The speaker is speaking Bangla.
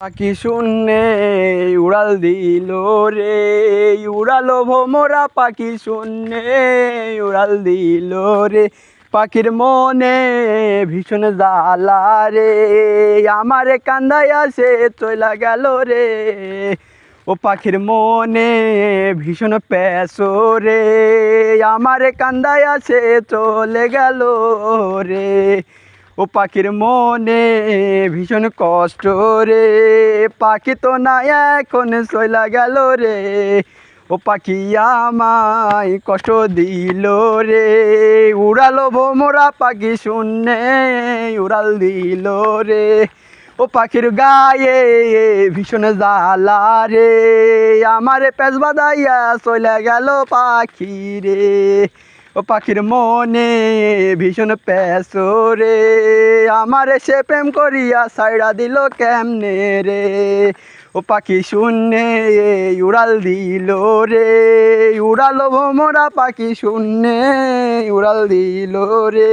পাখি শূন্যে উড়াল দিল রে, উড়ালো ভোমরা পাখি শূন্যে উড়াল দিল রে। পাখির মনে ভীষণ জ্বালা রে, আমারে কান্দায় আসে চইলা গেল রে। ও পাখির মনে ভীষণ প্যাসো রে, আমারে কান্দায় আসে চলে গেল রে। ও পাখির মনে ভীষণ কষ্ট রে। পাখি তো না এখন চইলা গেল রে। ও পাখি আমায় কষ্ট দিল রে। উড়ালো ভোমরা পাখি শূন্যে উড়াল দিল রে। ও পাখির গায়ে ভীষণ জ্বালা রে। আমারে পেঁচ বাদাইয়া গেল পাখি রে। ও পাখির মনে ভীষণ পেশো রে। আমারে সে প্রেম করিয়া সাইড়া দিল কেমনে রে? ও পাখি শূন্যে উড়াল দিল রে। উড়ালো ভোমরা পাখি শূন্যে উড়াল দিল রে।